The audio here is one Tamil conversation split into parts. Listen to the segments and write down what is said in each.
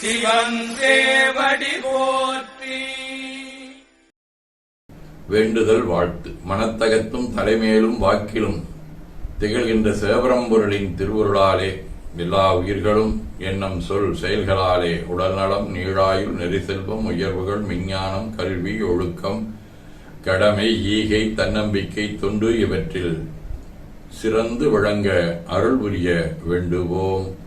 சிவன் போற்றி. வேண்டுதல் வாழ்த்து. மனத்தகத்தும் தலைமையிலும் வாக்கிலும் திகழ்கின்ற சிவபரம்பொருளின் திருவுருளாலே எல்லா உயிர்களும் எண்ணம் சொல் செயல்களாலே உடல்நலம் நீழாயுள் நெறிசெல்வம் உயர்வுகள் விஞ்ஞானம் கல்வி ஒழுக்கம் கடமை ஈகை தன்னம்பிக்கை தொண்டு இவற்றில் சிறந்து விளங்க அருள் புரிய வேண்டுவோம்.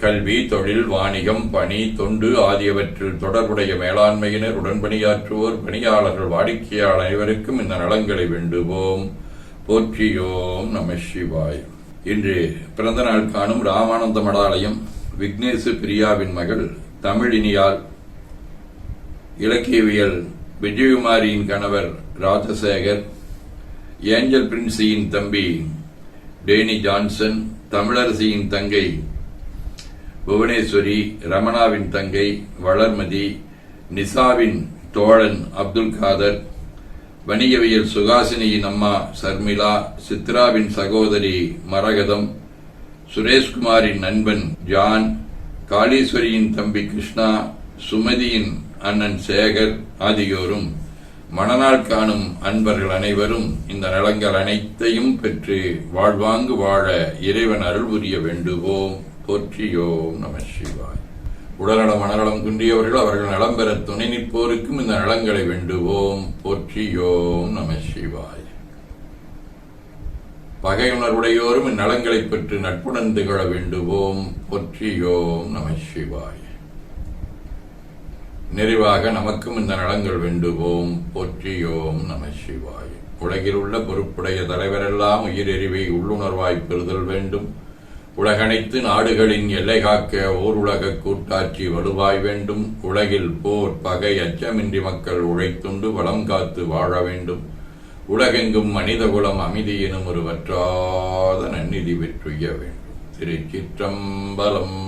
கல்வி தொழில் வாணிகம் பணி தொண்டு ஆகியவற்றில் தொடர்புடைய மேலாண்மையினர் உடன்பணியாற்றுவோர் பணியாளர்கள் வாடிக்கையாளர் அனைவருக்கும் இந்த நலன்களை வேண்டுவோம். போற்றியோம் நம சிவாய். இன்று பிறந்த நாள் காணும் ராமானந்த மடாலயம் விக்னேசு பிரியாவின் மகள் தமிழினியால் இலக்கியவியல் விஜயகுமாரியின் கணவர் ராஜசேகர் ஏஞ்சல் பிரின்சியின் தம்பி டேனி ஜான்சன் தமிழரசியின் தங்கை புவனேஸ்வரி ரமணாவின் தங்கை வளர்மதி நிசாவின் தோழன் அப்துல் காதர் வணிகவியல் சுகாசினியின் அம்மா சர்மிளா சித்ராவின் சகோதரி மரகதம் சுரேஷ்குமாரின் நண்பன் ஜான் காளீஸ்வரியின் தம்பி கிருஷ்ணா சுமதியின் அண்ணன் சேகர் ஆகியோரும் மணநாள் காணும் அன்பர்கள் அனைவரும் இந்த நலங்கள் அனைத்தையும் பெற்று வாழ்வாங்கு வாழ இறைவன் அருள் புரிய வேண்டுவோம். போற்றியோம் நம சிவாய். உடல்நலம் மனநலம் குன்றியவர்கள் அவர்கள் நலம் பெற துணை நிற்போருக்கும் இந்த நலங்களை வேண்டுவோம். போற்றியோம் நம சிவாய். பகையுணர்வுடையோரும் இந்நலங்களை பெற்று நட்புடன் திகழ வேண்டுவோம். போற்றியோம் நம சிவாய். நிறைவாக நமக்கும் இந்த நலங்கள் வேண்டுவோம். போற்றியோம் நம சிவாய். உலகில் உள்ள பொறுப்புடைய தலைவரெல்லாம் உயிரெறிவை உள்ளுணர்வாய் பெறுதல் வேண்டும். உலகனைத்து நாடுகளின் எல்லை காக்க ஓர் உலக கூட்டாட்சி வலுவாய் வேண்டும். உலகில் போர் பகை அச்சமின்றி மக்கள் உழைத்துண்டு வளம் காத்து வாழ வேண்டும். உலகெங்கும் மனிதகுலம் அமைதி எனும் ஒரு வற்றாத நன்னிதி பெற்றுய வேண்டும். திருச்சிற்றம்பலம்.